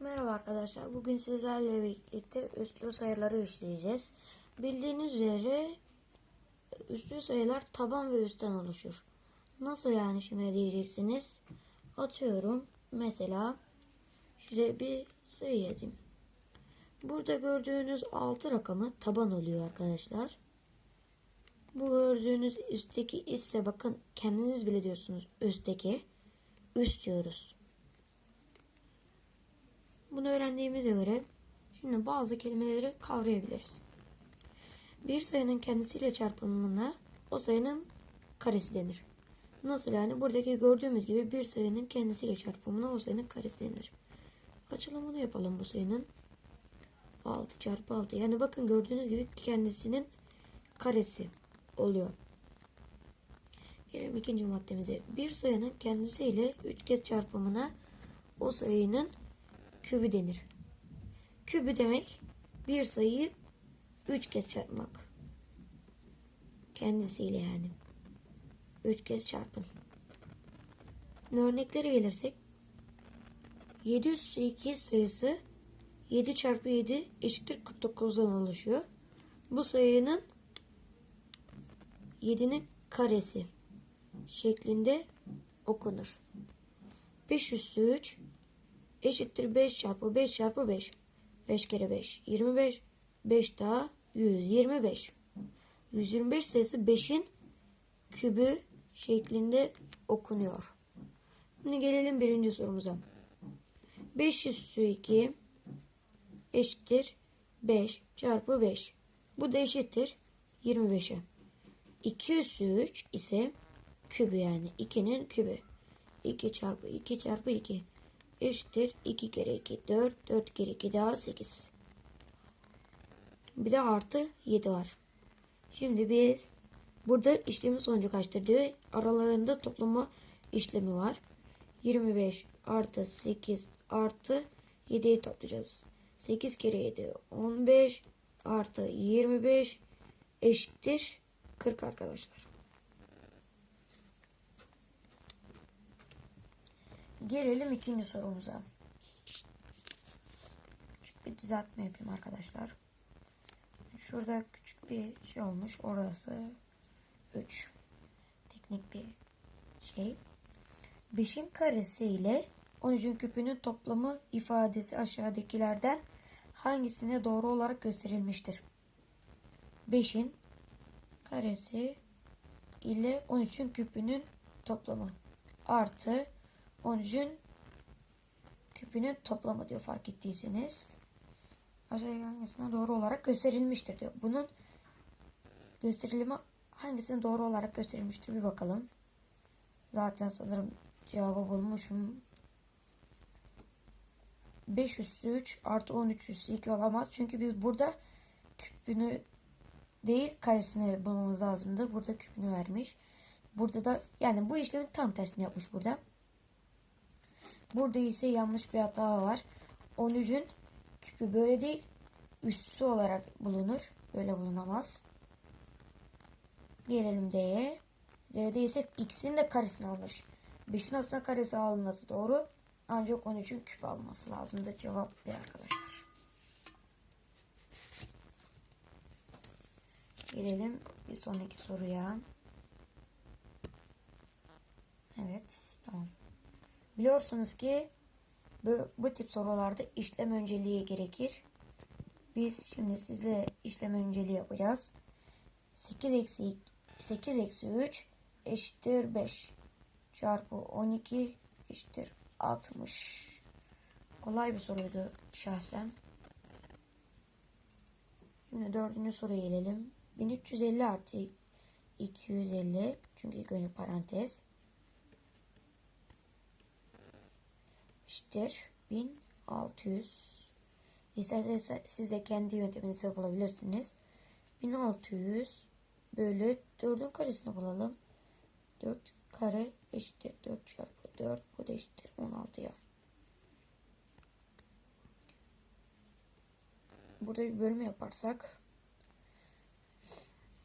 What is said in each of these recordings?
Merhaba arkadaşlar. Bugün sizlerle birlikte üstlü sayıları işleyeceğiz. Bildiğiniz üzere üstlü sayılar taban ve üstten oluşur. Nasıl yani şimdi diyeceksiniz. Atıyorum mesela şuraya bir sayı yazayım. Burada gördüğünüz 6 rakamı taban oluyor arkadaşlar. Bu gördüğünüz üstteki ise bakın kendiniz bile diyorsunuz üstteki üst diyoruz. Bunu öğrendiğimize göre şimdi bazı kelimeleri kavrayabiliriz. Bir sayının kendisiyle çarpımına o sayının karesi denir. Nasıl yani? Buradaki gördüğümüz gibi bir sayının kendisiyle çarpımına o sayının karesi denir. Açılımını yapalım bu sayının. 6 çarpı 6. Yani bakın gördüğünüz gibi kendisinin karesi oluyor. Gelelim ikinci maddemize. Bir sayının kendisiyle 3 kez çarpımına o sayının kübü denir. Kübü demek bir sayıyı 3 kez çarpmak. Kendisiyle yani. 3 kez çarpın. Örneklere gelirsek 7 üssü 2 sayısı 7 çarpı 7 eşittir 49'dan oluşuyor. Bu sayının 7'nin karesi şeklinde okunur. 5 üssü 3 eşittir 5 çarpı 5 çarpı 5. 5 kere 5 25. 5 daha 125. 125 sayısı 5'in kübü şeklinde okunuyor. Şimdi gelelim birinci sorumuza. 5 üssü 2 eşittir 5 çarpı 5. Bu da eşittir 25'e. 2 üssü 3 ise kübü yani 2'nin kübü. 2 çarpı 2 çarpı 2 eşittir 2 kere 2 4 4 kere 2 daha 8. Bir de artı 7 var. Şimdi biz burada işlemin sonucu kaçtır diyor. Aralarında toplama işlemi var. 25 artı 8 artı 7'yi toplayacağız. 8 kere 7 15 artı 25 eşittir 40 arkadaşlar. Gelelim ikinci sorumuza. Küçük bir düzeltme yapayım arkadaşlar. Şurada küçük bir şey olmuş. Orası 3. Teknik bir şey. 5'in karesi ile 13'ün küpünün toplamı ifadesi aşağıdakilerden hangisine doğru olarak gösterilmiştir? 5'in karesi ile 13'ün küpünün toplamı artı 13'ün küpünün toplamı diyor fark ettiyseniz. Aşağıya hangisine doğru olarak gösterilmiştir diyor. Bunun gösterilimi hangisine doğru olarak gösterilmiştir bir bakalım. Zaten sanırım cevabı bulmuşum. 5 üssü 3 artı 13 üssü 2 olamaz. Çünkü biz burada küpünü değil karesini bulmamız lazımdı. Burada küpünü vermiş. Burada da yani bu işlemin tam tersini yapmış burada. Burada ise yanlış bir hata var. 13'ün küpü böyle değil üssü olarak bulunur. Böyle bulunamaz. Gelelim D'ye. D'de ise x'in de karesini almış. 5'in aslında karesi alınması doğru. Ancak 13'ün küp alması lazım da cevap B arkadaşlar. Gelelim bir sonraki soruya. Evet tamam. Biliyorsunuz ki bu, bu tip sorularda işlem önceliği gerekir. Biz şimdi sizle işlem önceliği yapacağız. 8 eksi 8 eksi 3 eşittir 5 çarpı 12 eşittir 60. Kolay bir soruydu şahsen. Şimdi dördüncü soruya gelelim. 1350 artı 250 çünkü ilk önce parantez eşittir 1600 İsterseniz siz de kendi yönteminizi yapabilirsiniz. 1600 bölü 4'ün karesini bulalım. 4 kare eşittir 4 çarpı 4 bu da eşittir 16 ya. Burada bir bölüm yaparsak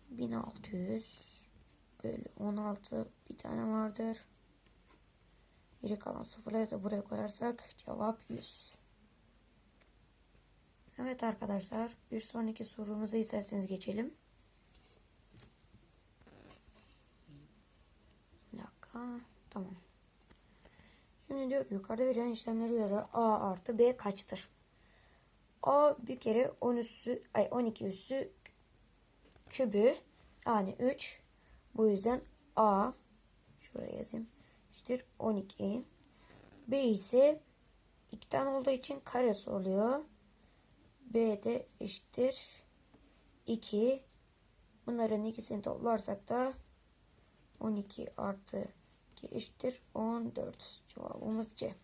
1600 bölü 16 bir tane vardır. Geri kalan sıfırları da buraya koyarsak cevap 100. Evet arkadaşlar bir sonraki sorumuza isterseniz geçelim. Bir dakika. Tamam. Şimdi diyor ki yukarıda verilen işlemleri göre A artı B kaçtır? A bir kere 10 üssü, ay 12 üssü kübü yani 3. Bu yüzden A şuraya yazayım. İşte 12. B ise iki tane olduğu için karesi oluyor. B de eşittir 2. Bunların ikisini toplarsak da 12 artı 2 eşittir 14. Cevabımız C.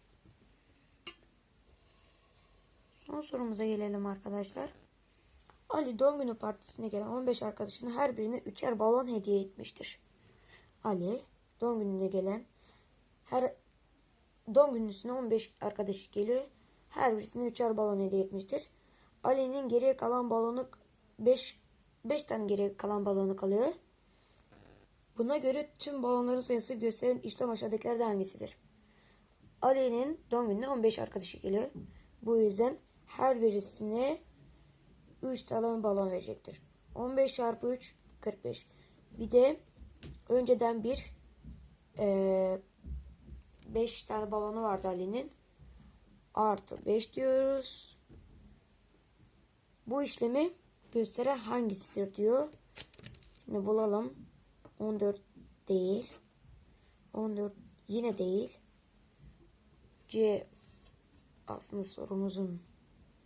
Son sorumuza gelelim arkadaşlar. Ali doğum günü partisine gelen 15 arkadaşının her birine üçer balon hediye etmiştir. Ali doğum gününe gelen her doğum günüsüne 15 arkadaşı geliyor. Her birisine üçer balon hediye etmiştir. Ali'nin geriye kalan balonu 5 5 tane geriye kalan balonu kalıyor. Buna göre tüm balonların sayısı gösteren işlem aşağıdakilerden hangisidir? Ali'nin doğum gününe 15 arkadaşı geliyor. Bu yüzden her birisine 3 tane balon verecektir. 15 çarpı 3 45. Bir de önceden bir 5 tane balonu vardı Ali'nin. Artı 5 diyoruz. Bu işlemi gösteren hangisidir diyor. Şimdi bulalım. 14 değil. 14 yine değil. C aslında sorumuzun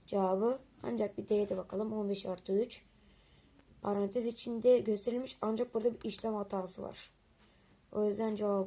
cevabı. Ancak bir D'ye de bakalım. 15 artı 3. Parantez içinde gösterilmiş ancak burada bir işlem hatası var. O yüzden cevabı